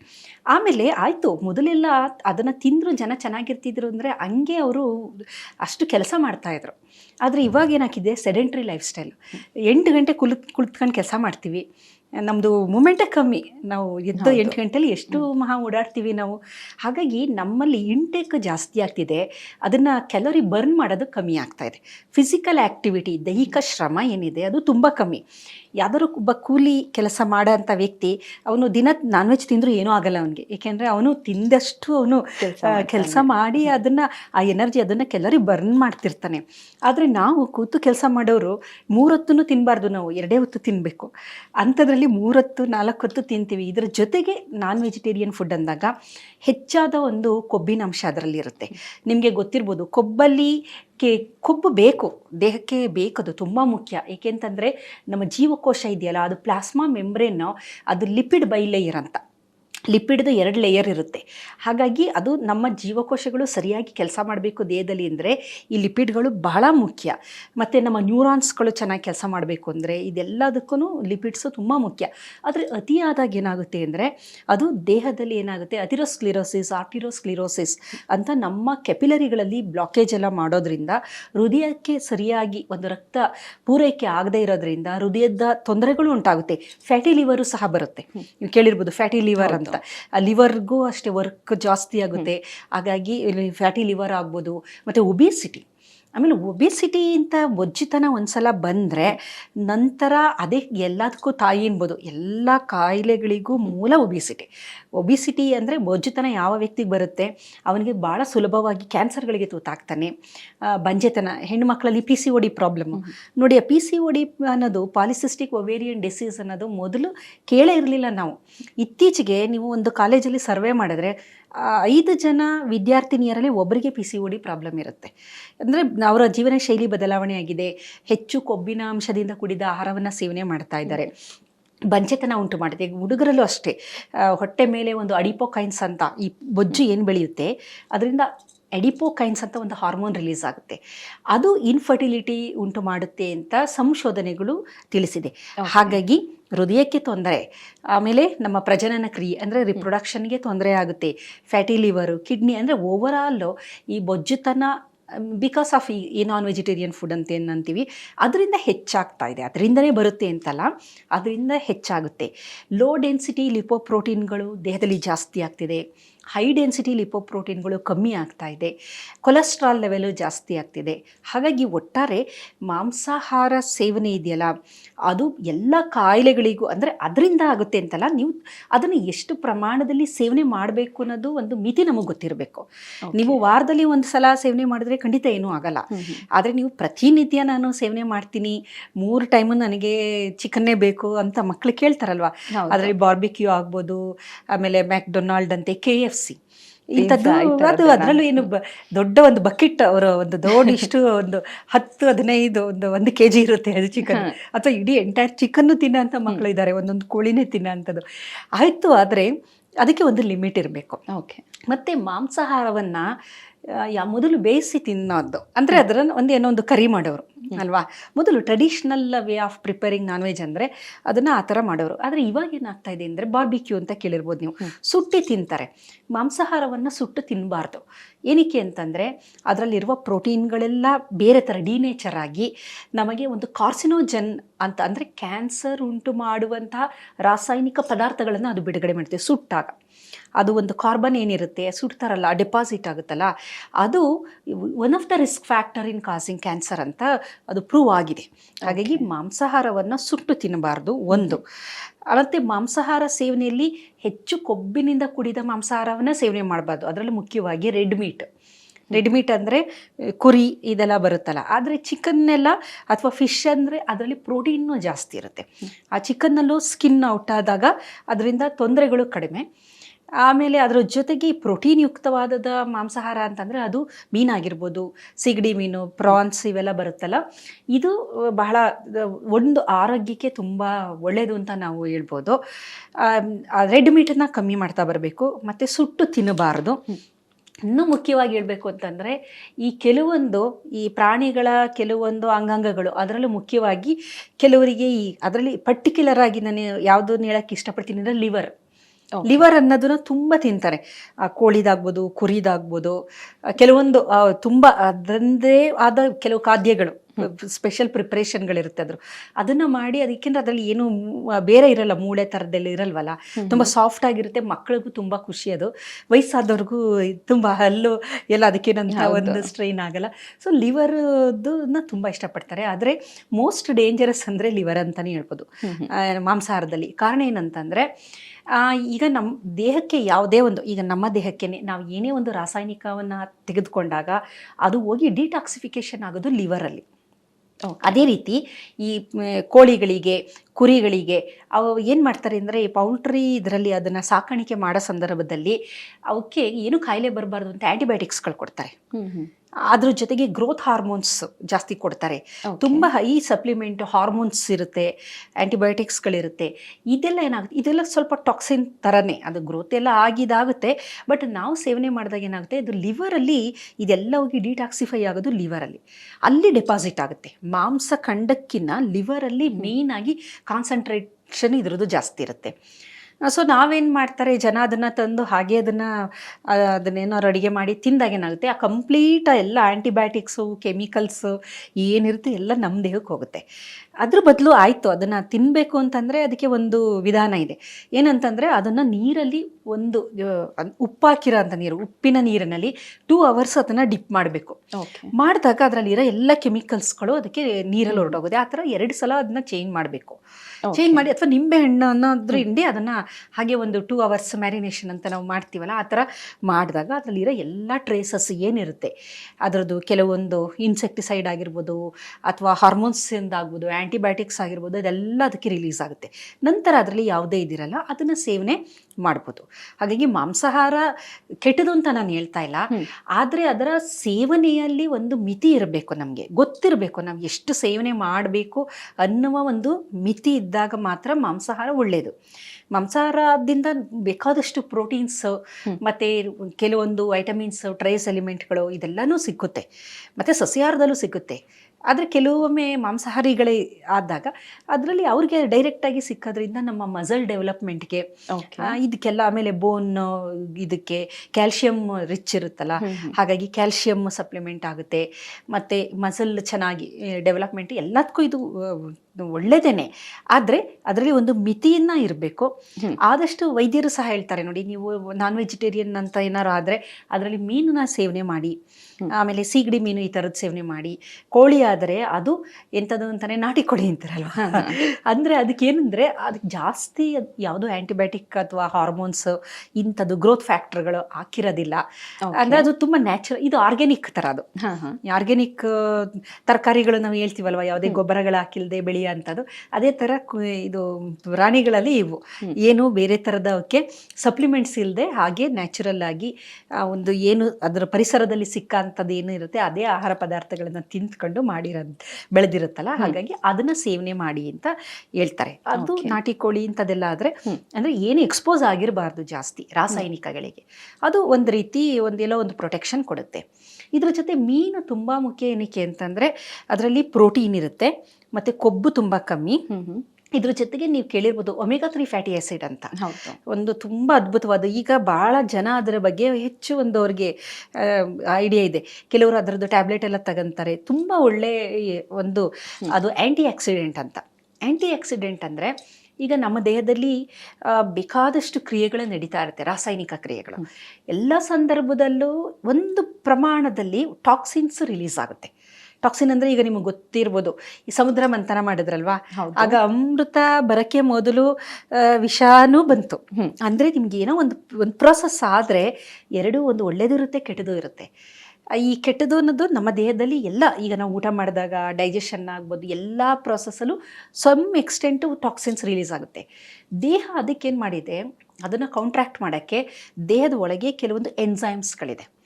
S2: ಆಮೇಲೆ ಆಯಿತು, ಮೊದಲೆಲ್ಲ ಅದನ್ನು ತಿಂದರೂ ಜನ ಚೆನ್ನಾಗಿರ್ತಿದ್ರು ಅಂದರೆ ಹಂಗೆ ಅವರು ಅಷ್ಟು ಕೆಲಸ ಮಾಡ್ತಾಯಿದ್ರು ಆದರೆ ಇವಾಗ ಏನಾಗಿದೆ ಸೆಡೆಂಟ್ರಿ ಲೈಫ್ ಸ್ಟೈಲ್ ಎಂಟು ಗಂಟೆ ಕುಳಿತ್ ಕುಳಿತ್ಕೊಂಡು ಕೆಲಸ ಮಾಡ್ತೀವಿ. ನಮ್ಮದು ಮೂಮೆಂಟೇ ಕಮ್ಮಿ. ನಾವು ಎದ್ದು. ಎಂಟು ಗಂಟೆಯಲ್ಲಿ ಎಷ್ಟು ಮಹಾ ಓಡಾಡ್ತೀವಿ ನಾವು. ಹಾಗಾಗಿ ನಮ್ಮಲ್ಲಿ ಇಂಟೇಕ್ ಜಾಸ್ತಿ ಆಗ್ತಿದೆ. ಅದನ್ನು ಕ್ಯಾಲೋರಿ ಬರ್ನ್ ಮಾಡೋದು ಕಮ್ಮಿ ಆಗ್ತಾ ಇದೆ. ಫಿಸಿಕಲ್ ಆ್ಯಕ್ಟಿವಿಟಿ ದೈಹಿಕ ಶ್ರಮ ಏನಿದೆ ಅದು ತುಂಬ ಕಮ್ಮಿ. ಯಾವ್ದಾದ್ರು ಒಬ್ಬ ಕೂಲಿ ಕೆಲಸ ಮಾಡೋಂಥ ವ್ಯಕ್ತಿ ಅವನು ದಿನ ನಾನ್ ವೆಜ್ ತಿಂದರೂ ಏನೂ ಆಗಲ್ಲ ಅವನಿಗೆ. ಏಕೆಂದರೆ ಅವನು ತಿಂದಷ್ಟು ಅವನು
S1: ಕೆಲ್ಸ
S2: ಮಾಡಿ ಅದನ್ನು ಆ ಎನರ್ಜಿ ಅದನ್ನು ಕೆಲವರಿಗೆ ಬರ್ನ್ ಮಾಡ್ತಿರ್ತಾನೆ. ಆದರೆ ನಾವು ಕೂತು ಕೆಲಸ ಮಾಡೋರು ಮೂರೊತ್ತೂ ತಿನ್ನಬಾರ್ದು ನಾವು ಎರಡೇ ಹೊತ್ತು ತಿನ್ನಬೇಕು ಅಂಥದ್ರಲ್ಲಿ ಮೂರೊತ್ತು ನಾಲ್ಕು ಹೊತ್ತು ತಿಂತೀವಿ. ಇದರ ಜೊತೆಗೆ ನಾನ್ ವೆಜಿಟೇರಿಯನ್ ಫುಡ್ ಅಂದಾಗ ಹೆಚ್ಚಾದ ಒಂದು ಕೊಬ್ಬಿನ ಅಂಶ ಅದರಲ್ಲಿ ಇರುತ್ತೆ ನಿಮಗೆ ಗೊತ್ತಿರ್ಬೋದು ಕೊಬ್ಬಲ್ಲಿ ಕೆ ಕೊಬ್ಬು ಬೇಕು, ದೇಹಕ್ಕೆ ಬೇಕದು ತುಂಬ ಮುಖ್ಯ. ಏಕೆಂತಂದರೆ ನಮ್ಮ ಜೀವಕೋಶ ಇದೆಯಲ್ಲ, ಅದು ಪ್ಲಾಸ್ಮಾ ಮೆಂಬ್ರೇನ್, ಅದು ಲಿಪಿಡ್ ಬೈಲೇ ಅಂತ. ಲಿಪಿಡ್ದು ಎರಡು ಲೇಯರ್ ಇರುತ್ತೆ. ಹಾಗಾಗಿ ಅದು ನಮ್ಮ ಜೀವಕೋಶಗಳು ಸರಿಯಾಗಿ ಕೆಲಸ ಮಾಡಬೇಕು ದೇಹದಲ್ಲಿ ಅಂದರೆ ಈ ಲಿಪಿಡ್ಗಳು ಬಹಳ ಮುಖ್ಯ. ಮತ್ತು ನಮ್ಮ ನ್ಯೂರಾನ್ಸ್ಗಳು ಚೆನ್ನಾಗಿ ಕೆಲಸ ಮಾಡಬೇಕು ಅಂದರೆ ಇದೆಲ್ಲದಕ್ಕೂ ಲಿಪಿಡ್ಸು ತುಂಬ ಮುಖ್ಯ. ಆದರೆ ಅತಿಯಾದಾಗ ಏನಾಗುತ್ತೆ ಅಂದರೆ ಅದು ದೇಹದಲ್ಲಿ ಏನಾಗುತ್ತೆ, ಅತಿರೋಸ್ಕ್ಲಿರೋಸಿಸ್, ಆರ್ಟಿರೋಸ್ಕ್ಲಿರೋಸಿಸ್ ಅಂತ ನಮ್ಮ ಕೆಪಿಲರಿಗಳಲ್ಲಿ ಬ್ಲಾಕೇಜ್ ಎಲ್ಲ ಮಾಡೋದ್ರಿಂದ ಹೃದಯಕ್ಕೆ ಸರಿಯಾಗಿ ಒಂದು ರಕ್ತ ಪೂರೈಕೆ ಆಗದೇ ಇರೋದ್ರಿಂದ ಹೃದಯದ ತೊಂದರೆಗಳು ಉಂಟಾಗುತ್ತೆ. ಫ್ಯಾಟಿ ಲಿವರು ಸಹ ಬರುತ್ತೆ. ನೀವು ಕೇಳಿರ್ಬೋದು ಫ್ಯಾಟಿ ಲಿವರ್ ಅಂತ. ಲಿವರ್ಗೂ ಅಷ್ಟೇ ವರ್ಕ್ ಜಾಸ್ತಿ ಆಗುತ್ತೆ. ಹಾಗಾಗಿ ಫ್ಯಾಟಿ ಲಿವರ್ ಆಗ್ಬೋದು ಮತ್ತು ಒಬಿಸಿಟಿ ಆಮೇಲೆ ಒಬಿಸಿಟಿ ಅಂತ ಬೊಜ್ಜಿತನ ಒಂದ್ಸಲ ಬಂದರೆ ನಂತರ ಅದೇ ಎಲ್ಲದಕ್ಕೂ ತಾಯಿ ಅನ್ಬೋದು ಎಲ್ಲ ಕಾಯಿಲೆಗಳಿಗೂ ಮೂಲ ಒಬಿಸಿಟಿ ಒಬಿಸಿಟಿ ಅಂದರೆ ಬೊಜ್ಜುತನ ಯಾವ ವ್ಯಕ್ತಿಗೆ ಬರುತ್ತೆ ಅವನಿಗೆ ಭಾಳ ಸುಲಭವಾಗಿ ಕ್ಯಾನ್ಸರ್ಗಳಿಗೆ ತೂತಾಗ್ತಾನೆ. ಬಂಜೆತನ ಹೆಣ್ಣು ಮಕ್ಕಳಲ್ಲಿ P C O D D problem ನೋಡಿ ಆ ಪಿ ಸಿ ಒ ಡಿ ಅನ್ನೋದು ಪಾಲಿಸಿಸ್ಟಿಕ್ ಒವೇರಿಯನ್ ಡಿಸೀಸ್ ಅನ್ನೋದು ಮೊದಲು ಕೇಳೇ ಇರಲಿಲ್ಲ ನಾವು. ಇತ್ತೀಚೆಗೆ ನೀವು ಒಂದು ಕಾಲೇಜಲ್ಲಿ ಸರ್ವೆ ಮಾಡಿದ್ರೆ ಐದು ಜನ ವಿದ್ಯಾರ್ಥಿನಿಯರಲ್ಲಿ ಒಬ್ಬರಿಗೆ P C O D problem ಇರುತ್ತೆ. ಅಂದರೆ ಅವರ ಜೀವನ ಶೈಲಿ ಬದಲಾವಣೆ ಆಗಿದೆ. ಹೆಚ್ಚು ಕೊಬ್ಬಿನ ಅಂಶದಿಂದ ಕೂಡಿದ ಆಹಾರವನ್ನು ಸೇವನೆ ಮಾಡ್ತಾ ಇದ್ದಾರೆ. ಬಂಚೆತನ ಉಂಟು ಮಾಡುತ್ತೆ. ಈಗ ಹುಡುಗರಲ್ಲೂ ಅಷ್ಟೇ. ಹೊಟ್ಟೆ ಮೇಲೆ ಒಂದು ಅಡಿಪೋಕೈನ್ಸ್ ಅಂತ ಈ ಬೊಜ್ಜು ಏನು ಬೆಳೆಯುತ್ತೆ? ಅದರಿಂದ ಎಡಿಪೋಕೈನ್ಸ್ ಅಂತ ಒಂದು ಹಾರ್ಮೋನ್ ರಿಲೀಸ್ ಆಗುತ್ತೆ. ಅದು ಇನ್ಫರ್ಟಿಲಿಟಿ ಉಂಟು ಮಾಡುತ್ತೆ ಅಂತ ಸಂಶೋಧನೆಗಳು ತಿಳಿಸಿದೆ. ಹಾಗಾಗಿ ಹೃದಯಕ್ಕೆ ತೊಂದರೆ ಆಮೇಲೆ ನಮ್ಮ ಪ್ರಜನನ ಕ್ರಿಯೆ ಅಂದರೆ ರಿಪ್ರೊಡಕ್ಷನ್ಗೆ ತೊಂದರೆ ಆಗುತ್ತೆ. ಫ್ಯಾಟಿ ಲಿವರು ಕಿಡ್ನಿ ಅಂದರೆ ಓವರಾಲು ಈ ಬೊಜ್ಜುತನ ಬಿಕಾಸ್ ಆಫ್ ಈ ನಾನ್ ವೆಜಿಟೇರಿಯನ್ ಫುಡ್ ಅಂತ ಏನು ಅಂತೀವಿ, ಅದರಿಂದ ಹೆಚ್ಚಾಗ್ತಾ ಇದೆ. ಅದರಿಂದನೇ ಬರುತ್ತೆ ಅಂತಲ್ಲ, ಅದರಿಂದ ಹೆಚ್ಚಾಗುತ್ತೆ. ಲೋ ಡೆನ್ಸಿಟಿ ಲಿಪೋಪ್ರೋಟೀನ್ಗಳು ದೇಹದಲ್ಲಿ ಜಾಸ್ತಿ ಆಗ್ತಿದೆ. ಹೈ ಡೆನ್ಸಿಟಿ ಲಿಪೋಪ್ರೋಟೀನ್ಗಳು ಕಮ್ಮಿ ಆಗ್ತಾ ಇದೆ. ಕೊಲೆಸ್ಟ್ರಾಲ್ ಲೆವೆಲು ಜಾಸ್ತಿ ಆಗ್ತಿದೆ. ಹಾಗಾಗಿ ಒಟ್ಟಾರೆ ಮಾಂಸಾಹಾರ ಸೇವನೆ ಇದೆಯಲ್ಲ ಅದು ಎಲ್ಲ ಕಾಯಿಲೆಗಳಿಗೂ ಅಂದರೆ ಅದರಿಂದ ಆಗುತ್ತೆ ಅಂತಲ್ಲ ನೀವು ಅದನ್ನು ಎಷ್ಟು ಪ್ರಮಾಣದಲ್ಲಿ ಸೇವನೆ ಮಾಡಬೇಕು ಅನ್ನೋದು ಒಂದು ಮಿತಿ ನಮಗೆ ಗೊತ್ತಿರಬೇಕು. ನೀವು ವಾರದಲ್ಲಿ ಒಂದು ಸಲ ಸೇವನೆ ಮಾಡಿದ್ರೆ ಖಂಡಿತ ಏನೂ ಆಗಲ್ಲ. ಆದರೆ ನೀವು ಪ್ರತಿನಿತ್ಯ ನಾನು ಸೇವನೆ ಮಾಡ್ತೀನಿ ಮೂರು ಟೈಮು ನನಗೆ ಚಿಕನ್ನೇ ಬೇಕು ಅಂತ ಮಕ್ಕಳು ಕೇಳ್ತಾರಲ್ವಾ. ಅದರಲ್ಲಿ ಬಾರ್ಬಿಕ್ಯೂ ಆಗ್ಬೋದು ಆಮೇಲೆ ಮ್ಯಾಕ್ಡೊನಾಲ್ಡ್ ಅಂತೆ ಕೆ ಎಫ್ ಸಿ ಇಂಥದ್ದು ಅದು ಅದರಲ್ಲೂ ಏನು ದೊಡ್ಡ ಒಂದು ಬಕೆಟ್ ಅವರ ಒಂದು ದೊಡ್ಡ ಇಷ್ಟು ಒಂದು ಹತ್ತು ಹದಿನೈದು ಒಂದು ಒಂದು ಕೆ ಜಿ ಇರುತ್ತೆ ಅದು ಚಿಕನ್ ಅಥವಾ ಇಡೀ ಎಂಟೈರ್ ಚಿಕನ್ನು ತಿನ್ನೋ ಅಂತ ಮಕ್ಕಳು ಇದ್ದಾರೆ. ಒಂದೊಂದು ಕೋಳಿನೇ ತಿನ್ನೋ ಅಂಥದ್ದು ಆಯಿತು ಆದರೆ ಅದಕ್ಕೆ ಒಂದು ಲಿಮಿಟ್ ಇರಬೇಕು.
S1: ಓಕೆ
S2: ಮತ್ತು ಮಾಂಸಾಹಾರವನ್ನು ಯಾ ಮೊದಲು ಬೇಯಿಸಿ ತಿನ್ನೋದು. ಅಂದರೆ ಅದರ ಒಂದು ಏನೋ ಒಂದು ಕರಿ ಮಾಡೋರು ಅಲ್ವಾ? ಮೊದಲು traditional way of preparing non veg ಅಂದರೆ ಅದನ್ನು ಆ ಥರ ಮಾಡೋರು. ಆದರೆ ಇವಾಗ ಏನಾಗ್ತಾ ಇದೆ ಅಂದರೆ ಬಾರ್ಬಿಕ್ಯೂ ಅಂತ ಕೇಳಿರ್ಬೋದು ನೀವು. ಸುಟ್ಟಿ ತಿಂತಾರೆ. ಮಾಂಸಾಹಾರವನ್ನು ಸುಟ್ಟು ತಿನ್ನಬಾರ್ದು ಏನಕ್ಕೆ ಅಂತಂದರೆ ಅದರಲ್ಲಿರುವ ಪ್ರೋಟೀನ್ಗಳೆಲ್ಲ ಬೇರೆ ಥರ ಡಿನೇಚರ್ ಆಗಿ ನಮಗೆ ಒಂದು ಕಾರ್ಸಿನೋಜನ್ ಅಂತ ಅಂದರೆ ಕ್ಯಾನ್ಸರ್ ಉಂಟು ಮಾಡುವಂತಹ ರಾಸಾಯನಿಕ ಪದಾರ್ಥಗಳನ್ನು ಅದು ಬಿಡುಗಡೆ ಮಾಡ್ತೀವಿ ಸುಟ್ಟಾಗ. ಅದು ಒಂದು ಕಾರ್ಬನ್ ಏನಿರುತ್ತೆ ಸುಡ್ತಾರಲ್ಲ ಡೆಪಾಸಿಟ್ ಆಗುತ್ತಲ್ಲ ಅದು one of the risk factor in causing cancer ಅಂತ ಅದು ಪ್ರೂವ್ ಆಗಿದೆ. ಹಾಗಾಗಿ ಮಾಂಸಾಹಾರವನ್ನು ಸುಟ್ಟು ತಿನ್ನಬಾರ್ದು ಒಂದು. ಮತ್ತು ಮಾಂಸಾಹಾರ ಸೇವನೆಯಲ್ಲಿ ಹೆಚ್ಚು ಕೊಬ್ಬಿನಿಂದ ಕೂಡಿದ ಮಾಂಸಾಹಾರವನ್ನು ಸೇವನೆ ಮಾಡಬಾರ್ದು. ಅದರಲ್ಲಿ ಮುಖ್ಯವಾಗಿ ರೆಡ್ ಮೀಟ್. ರೆಡ್ ಮೀಟ್ ಅಂದರೆ ಕುರಿ ಇದೆಲ್ಲ ಬರುತ್ತಲ್ಲ ಆದರೆ ಚಿಕನ್ನೆಲ್ಲ ಅಥವಾ ಫಿಶ್ ಅಂದರೆ ಅದರಲ್ಲಿ ಪ್ರೋಟೀನು ಜಾಸ್ತಿ ಇರುತ್ತೆ. ಆ ಚಿಕನ್ನಲ್ಲೂ ಸ್ಕಿನ್ ಔಟ್ ಆದಾಗ ಅದರಿಂದ ತೊಂದರೆಗಳು ಕಡಿಮೆ. ಆಮೇಲೆ ಅದರ ಜೊತೆಗೆ ಪ್ರೋಟೀನ್ ಯುಕ್ತವಾದದ ಮಾಂಸಾಹಾರ ಅಂತಂದರೆ ಅದು ಮೀನಾಗಿರ್ಬೋದು ಸಿಗಡಿ ಮೀನು ಪ್ರಾನ್ಸ್ ಇವೆಲ್ಲ ಬರುತ್ತಲ್ಲ. ಇದು ಬಹಳ ಒಂದು ಆರೋಗ್ಯಕ್ಕೆ ತುಂಬ ಒಳ್ಳೆಯದು ಅಂತ ನಾವು ಹೇಳ್ಬೋದು. ರೆಡ್ ಮೀಟನ್ನು ಕಮ್ಮಿ ಮಾಡ್ತಾ ಬರಬೇಕು, ಮತ್ತು ಸುಟ್ಟು ತಿನ್ನಬಾರ್ದು. ಇನ್ನೂ ಮುಖ್ಯವಾಗಿ ಹೇಳಬೇಕು ಅಂತಂದರೆ, ಈ ಕೆಲವೊಂದು, ಈ ಪ್ರಾಣಿಗಳ ಕೆಲವೊಂದು ಅಂಗಾಂಗಗಳು, ಅದರಲ್ಲೂ ಮುಖ್ಯವಾಗಿ ಕೆಲವರಿಗೆ ಈ, ಅದರಲ್ಲಿ ಪರ್ಟಿಕ್ಯುಲರ್ ಆಗಿ ನಾನು ಯಾವುದನ್ನು ಹೇಳೋಕ್ಕೆ ಇಷ್ಟಪಡ್ತೀನಿ ಅಂದರೆ ಲಿವರ್ ಲಿವರ್ ಅನ್ನೋದನ್ನ ತುಂಬಾ ತಿಂತಾರೆ. ಆ, ಕೋಳಿದಾಗ್ಬೋದು ಕುರಿದಾಗ್ಬೋದು ಕೆಲವೊಂದು ತುಂಬಾ ಅದರಂದೇ ಆದ ಕೆಲವು ಖಾದ್ಯಗಳು ಸ್ಪೆಷಲ್ ಪ್ರಿಪ್ರೇಷನ್ಗಳಿರುತ್ತೆ ಅದ್ರ. ಅದನ್ನ ಮಾಡಿ ಅದಕ್ಕಿಂತ ಅದರಲ್ಲಿ ಏನು ಬೇರೆ ಇರಲ್ಲ ಮೂಳೆ ಥರದಲ್ಲಿ ಇರಲ್ವಲ್ಲ ತುಂಬ ಸಾಫ್ಟ್ ಆಗಿರುತ್ತೆ ಮಕ್ಕಳಿಗೂ ತುಂಬ ಖುಷಿ ಅದು. ವಯಸ್ಸಾದವ್ರಿಗೂ ತುಂಬ ಹಲ್ಲು ಎಲ್ಲ ಅದಕ್ಕೇನಂತ ಒಂದು ಸ್ಟ್ರೈನ್ ಆಗಲ್ಲ. ಸೊ ಲಿವರ್ದನ್ನ ತುಂಬ ಇಷ್ಟಪಡ್ತಾರೆ. ಆದರೆ ಮೋಸ್ಟ್ ಡೇಂಜರಸ್ ಅಂದರೆ ಲಿವರ್ ಅಂತಲೇ ಹೇಳ್ಬೋದು. ಮಾಂಸಾಹಾರದಲ್ಲಿ. ಕಾರಣ ಏನಂತಂದರೆ ಈಗ ನಮ್ಮ ದೇಹಕ್ಕೆ ಯಾವುದೇ ಒಂದು ಈಗ ನಮ್ಮ ದೇಹಕ್ಕೆ ನಾವು ಏನೇ ಒಂದು ರಾಸಾಯನಿಕವನ್ನು ತೆಗೆದುಕೊಂಡಾಗ ಅದು ಹೋಗಿ ಡಿಟಾಕ್ಸಿಫಿಕೇಶನ್ ಆಗೋದು ಲಿವರಲ್ಲಿ ಅದೇ ರೀತಿ ಈ ಕೋಳಿಗಳಿಗೆ ಕುರಿಗಳಿಗೆ ಅವು ಏನು ಮಾಡ್ತಾರೆ ಅಂದರೆ ಈ ಪೌಲ್ಟ್ರಿ ಇದರಲ್ಲಿ ಅದನ್ನು ಸಾಕಾಣಿಕೆ ಮಾಡೋ ಸಂದರ್ಭದಲ್ಲಿ ಅವಕ್ಕೆ ಏನು ಕಾಯಿಲೆ ಬರಬಾರ್ದು ಅಂತ ಆ್ಯಂಟಿಬಯೋಟಿಕ್ಸ್ಗಳು ಕೊಡ್ತಾರೆ. ಅದ್ರ ಜೊತೆಗೆ ಗ್ರೋತ್ ಹಾರ್ಮೋನ್ಸ್ ಜಾಸ್ತಿ ಕೊಡ್ತಾರೆ. ತುಂಬ ಹೈ ಸಪ್ಲಿಮೆಂಟ್ ಹಾರ್ಮೋನ್ಸ್ ಇರುತ್ತೆ ಆ್ಯಂಟಿಬಯೋಟಿಕ್ಸ್ಗಳಿರುತ್ತೆ ಇದೆಲ್ಲ ಏನಾಗುತ್ತೆ? ಇದೆಲ್ಲ ಸ್ವಲ್ಪ ಟಾಕ್ಸಿನ್ ಥರನೇ ಅದು ಗ್ರೋತ್ ಎಲ್ಲ ಆಗಿದಾಗುತ್ತೆ. ಬಟ್ ನಾವು ಸೇವನೆ ಮಾಡಿದಾಗ ಏನಾಗುತ್ತೆ? ಇದು ಲಿವರಲ್ಲಿ ಇದೆಲ್ಲ ಹೋಗಿ ಡಿಟಾಕ್ಸಿಫೈ ಆಗೋದು ಲಿವರಲ್ಲಿ ಅಲ್ಲಿ. ಡೆಪಾಸಿಟ್ ಆಗುತ್ತೆ. ಮಾಂಸ ಖಂಡಕ್ಕಿನ್ನ ಲಿವರಲ್ಲಿ ಮೇಯ್ನಾಗಿ ಕಾನ್ಸಂಟ್ರೇಟ್ ಕಾನ್ಸಂಟ್ರೇಷನ್ ಇದ್ರದ್ದು ಜಾಸ್ತಿ ಇರುತ್ತೆ. ಸೊ ನಾವೇನು ಮಾಡ್ತಾರೆ, ಜನ ಅದನ್ನು ತಂದು ಹಾಗೆ ಅದನ್ನು ಅದನ್ನೇನೋ ಅಡುಗೆ ಮಾಡಿ ತಿಂದಾಗೇನಾಗುತ್ತೆ ಆ ಕಂಪ್ಲೀಟ್ ಎಲ್ಲ ಆ್ಯಂಟಿಬಯೋಟಿಕ್ಸು ಕೆಮಿಕಲ್ಸು ಏನಿರುತ್ತೆ ಎಲ್ಲ ನಮ್ಮ ದೇಹಕ್ಕೆ ಹೋಗುತ್ತೆ. ಅದ್ರ ಬದಲು ಆಯಿತು ಅದನ್ನು ತಿನ್ನಬೇಕು ಅಂತಂದರೆ ಅದಕ್ಕೆ ಒಂದು ವಿಧಾನ ಇದೆ. ಏನಂತಂದರೆ ಅದನ್ನು ನೀರಲ್ಲಿ ಒಂದು ಉಪ್ಪಾಕಿರೋ ಅಂತ ನೀರು ಉಪ್ಪಿನ ನೀರಿನಲ್ಲಿ ಟೂ ಅವರ್ಸ್ ಅದನ್ನು ಡಿಪ್ ಮಾಡಬೇಕು.
S1: ಓಕೆ
S2: ಮಾಡಿದಾಗ ಅದರಲ್ಲಿರೋ ಎಲ್ಲ ಕೆಮಿಕಲ್ಸ್ಗಳು ಅದಕ್ಕೆ ನೀರಲ್ಲಿ ಹೊರಟೋಗುತ್ತೆ. ಆ ಥರ ಎರಡು ಸಲ ಅದನ್ನ ಚೇಂಜ್ ಮಾಡಬೇಕು. ಚೇಂಜ್ ಮಾಡಿ ಅಥವಾ ನಿಂಬೆ ಹಣ್ಣು ಅನ್ನೋದ್ರ ಹಿಂಡಿ ಅದನ್ನು ಹಾಗೆ ಒಂದು ಟೂ ಅವರ್ಸ್ ಮ್ಯಾರಿನೇಷನ್ ಅಂತ ನಾವು ಮಾಡ್ತೀವಲ್ಲ ಆ ಥರ ಮಾಡಿದಾಗ ಅದರಲ್ಲಿರೋ ಎಲ್ಲ ಟ್ರೇಸಸ್ ಏನಿರುತ್ತೆ. ಅದರದ್ದು ಕೆಲವೊಂದು ಇನ್ಸೆಕ್ಟಿಸೈಡ್ ಆಗಿರ್ಬೋದು ಅಥವಾ ಹಾರ್ಮೋನ್ಸಿಂದ ಆಗ್ಬೋದು ಆ್ಯಂಟಿಬಯೋಟಿಕ್ಸ್ ಆಗಿರ್ಬೋದು ಅದೆಲ್ಲ ಅದಕ್ಕೆ ರಿಲೀಸ್ ಆಗುತ್ತೆ. ನಂತರ ಅದರಲ್ಲಿ ಯಾವುದೇ ಇದಿರಲ್ಲ ಅದನ್ನು ಸೇವನೆ ಮಾಡ್ಬೋದು. ಹಾಗಾಗಿ ಮಾಂಸಾಹಾರ ಕೆಟ್ಟದು ಅಂತ ನಾನು ಹೇಳ್ತಾ ಇಲ್ಲ. ಆದರೆ ಅದರ ಸೇವನೆಯಲ್ಲಿ ಒಂದು ಮಿತಿ ಇರಬೇಕು ನಮಗೆ. ಗೊತ್ತಿರಬೇಕು ನಾವು ಎಷ್ಟು ಸೇವನೆ ಮಾಡಬೇಕು ಅನ್ನುವ ಒಂದು ಮಿತಿ ಇದ್ದಾಗ ಮಾತ್ರ ಮಾಂಸಾಹಾರ ಒಳ್ಳೆಯದು ಮಾಂಸಾಹಾರದಿಂದ ಬೇಕಾದಷ್ಟು ಪ್ರೋಟೀನ್ಸ್ ಮತ್ತು ಕೆಲವೊಂದು ವೈಟಮಿನ್ಸ್ ಟ್ರೈಸ್ ಎಲಿಮೆಂಟ್ಗಳು ಇದೆಲ್ಲನೂ ಸಿಕ್ಕುತ್ತೆ. ಮತ್ತು ಸಸ್ಯಾಹಾರದಲ್ಲೂ ಸಿಕ್ಕುತ್ತೆ. ಆದರೆ ಕೆಲವೊಮ್ಮೆ ಮಾಂಸಾಹಾರಿಗಳೇ ಆದಾಗ ಅದರಲ್ಲಿ ಅವ್ರಿಗೆ ಡೈರೆಕ್ಟಾಗಿ ಸಿಕ್ಕೋದ್ರಿಂದ ನಮ್ಮ ಮಸಲ್ ಡೆವಲಪ್ಮೆಂಟ್ಗೆ ಇದಕ್ಕೆಲ್ಲ ಆಮೇಲೆ ಬೋನ್ ಇದಕ್ಕೆ ಕ್ಯಾಲ್ಶಿಯಂ ರಿಚ್ ಇರುತ್ತಲ್ಲ ಹಾಗಾಗಿ ಕ್ಯಾಲ್ಶಿಯಂ ಸಪ್ಲಿಮೆಂಟ್ ಆಗುತ್ತೆ. ಮತ್ತು ಮಸಲ್ ಚೆನ್ನಾಗಿ ಡೆವಲಪ್ಮೆಂಟ್ ಎಲ್ಲದಕ್ಕೂ ಇದು ಒಳ್ಳೇದೇನೆ. ಒಳ್ಳೆಯದೇನೆ ಆದರೆ ಅದರಲ್ಲಿ ಒಂದು ಮಿತಿಯನ್ನು ಇರಬೇಕು. ಆದಷ್ಟು ವೈದ್ಯರು ಸಹ ಹೇಳ್ತಾರೆ ನೋಡಿ ನೀವು ನಾನ್ ವೆಜಿಟೇರಿಯನ್ ಅಂತ ಏನಾರು ಆದರೆ ಅದರಲ್ಲಿ ಮೀನನ್ನ ಸೇವನೆ ಮಾಡಿ ಆಮೇಲೆ ಸೀಗಡಿ ಮೀನು ಈ ಥರದ್ದು ಸೇವನೆ ಮಾಡಿ ಕೋಳಿ ಆದರೆ ಅದು ಎಂಥದ್ದು ಅಂತಾನೆ ನಾಟಿ ಕೊಡಿ ಅಂತಾರಲ್ವ? ಅಂದರೆ ಅದಕ್ಕೆ ಏನಂದರೆ ಅದಕ್ಕೆ ಜಾಸ್ತಿ ಯಾವುದೋ ಆ್ಯಂಟಿಬಯೋಟಿಕ್ ಅಥವಾ ಹಾರ್ಮೋನ್ಸ್ ಇಂಥದ್ದು ಗ್ರೋತ್ ಫ್ಯಾಕ್ಟರ್ಗಳು ಹಾಕಿರೋದಿಲ್ಲ. ಅಂದರೆ ಅದು ತುಂಬ ನ್ಯಾಚುರಲ್ ಇದು ಆರ್ಗ್ಯಾನಿಕ್ ಥರ ಅದು. ಆರ್ಗ್ಯಾನಿಕ್ ತರಕಾರಿಗಳು ನಾವು ಹೇಳ್ತೀವಲ್ವ? ಯಾವುದೇ ಗೊಬ್ಬರಗಳು ಹಾಕಿಲ್ಲದೆ ಬೆಳೆಯೋ ಅಂಥದ್ದು. ಅದೇ ಥರ ಇದು ಪ್ರಾಣಿಗಳಲ್ಲಿ ಇವು. ಏನು ಬೇರೆ ಥರದ ಅವಕ್ಕೆ ಸಪ್ಲಿಮೆಂಟ್ಸ್ ಇಲ್ಲದೆ ಹಾಗೆ ನ್ಯಾಚುರಲ್ ಆಗಿ ಒಂದು ಏನು ಅದರ ಪರಿಸರದಲ್ಲಿ ಸಿಕ್ಕಂಥದ್ದು ಏನು ಇರುತ್ತೆ ಅದೇ ಆಹಾರ ಪದಾರ್ಥಗಳನ್ನ ತಿಂದ್ಕೊಂಡು ಮಾಡಿರೋ ಬೆಳೆದಿರುತ್ತಲ್ಲ ಹಾಗಾಗಿ ಅದನ್ನ ಸೇವನೆ ಮಾಡಿ ಅಂತ ಹೇಳ್ತಾರೆ. ಅದು ನಾಟಿ ಕೋಳಿ ಇಂಥದ್ದೆಲ್ಲ ಆದರೆ ಅಂದ್ರೆ ಏನು ಎಕ್ಸ್ಪೋಸ್ ಆಗಿರಬಾರ್ದು ಜಾಸ್ತಿ ರಾಸಾಯನಿಕಗಳಿಗೆ. ಅದು ಒಂದು ರೀತಿ ಒಂದೆಲ್ಲ ಒಂದು ಪ್ರೊಟೆಕ್ಷನ್ ಕೊಡುತ್ತೆ. ಇದ್ರ ಜೊತೆ ಮೀನು ತುಂಬ ಮುಖ್ಯ ಏನಕ್ಕೆ ಅಂತಂದರೆ ಅದರಲ್ಲಿ ಪ್ರೋಟೀನ್ ಇರುತ್ತೆ ಮತ್ತು ಕೊಬ್ಬು ತುಂಬ ಕಮ್ಮಿ. ಇದ್ರ ಜೊತೆಗೆ ನೀವು ಕೇಳಿರ್ಬೋದು ಒಮೆಗಾ ತ್ರೀ ಫ್ಯಾಟಿ ಆ್ಯಸಿಡ್ ಅಂತ. ಒಂದು ತುಂಬ ಅದ್ಭುತವಾದ ಈಗ ಭಾಳ ಜನ ಅದರ ಬಗ್ಗೆ ಹೆಚ್ಚು ಒಂದು ಅವ್ರಿಗೆ ಐಡಿಯಾ ಇದೆ. ಕೆಲವರು ಅದರದ್ದು ಟ್ಯಾಬ್ಲೆಟ್ ಎಲ್ಲ ತಗೊಂತಾರೆ. ತುಂಬ ಒಳ್ಳೆ ಒಂದು ಅದು ಆ್ಯಂಟಿ ಆಕ್ಸಿಡೆಂಟ್ ಅಂತ. ಆ್ಯಂಟಿ ಆಕ್ಸಿಡೆಂಟ್ ಅಂದರೆ ಈಗ ನಮ್ಮ ದೇಹದಲ್ಲಿ ಬೇಕಾದಷ್ಟು ಕ್ರಿಯೆಗಳು ನಡೀತಾ ಇರುತ್ತೆ ರಾಸಾಯನಿಕ ಕ್ರಿಯೆಗಳು. ಎಲ್ಲ ಸಂದರ್ಭದಲ್ಲೂ ಒಂದು ಪ್ರಮಾಣದಲ್ಲಿ ಟಾಕ್ಸಿನ್ಸ್ ರಿಲೀಸ್ ಆಗುತ್ತೆ. ಟಾಕ್ಸಿನ್ ಅಂದ್ರೆ ಈಗ ನಿಮಗೆ ಗೊತ್ತಿರ್ಬೋದು. ಈ ಸಮುದ್ರ ಮಂಥನ ಮಾಡಿದ್ರಲ್ವಾ? ಆಗ ಅಮೃತ ಬರಕ್ಕೆ ಮೊದಲು ವಿಷಾನೂ ಬಂತು. ಅಂದ್ರೆ ನಿಮ್ಗೆ ಏನೋ ಒಂದು ಒಂದು ಪ್ರೊಸೆಸ್ ಆದರೆ ಎರಡೂ ಒಂದು ಒಳ್ಳೇದು ಇರುತ್ತೆ ಕೆಟ್ಟದು ಇರುತ್ತೆ. ಈ ಕೆಟ್ಟದು ಅನ್ನೋದು ನಮ್ಮ ದೇಹದಲ್ಲಿ ಎಲ್ಲ ಈಗ ನಾವು ಊಟ ಮಾಡಿದಾಗ ಡೈಜೆಷನ್ ಆಗ್ಬೋದು ಎಲ್ಲ ಪ್ರೊಸೆಸ್ಸಲ್ಲೂ ಸಮ್ ಎಕ್ಸ್ಟೆಂಟು ಟಾಕ್ಸಿನ್ಸ್ ರಿಲೀಸ್ ಆಗುತ್ತೆ. ದೇಹ ಅದಕ್ಕೇನು ಮಾಡಿದೆ? ಅದನ್ನು ಕೌಂಟ್ರ್ಯಾಕ್ಟ್ ಮಾಡೋಕ್ಕೆ ದೇಹದ ಒಳಗೆ ಕೆಲವೊಂದು ಎನ್ಸೈಮ್ಸ್ಗಳಿದೆ
S1: ಓಕೆ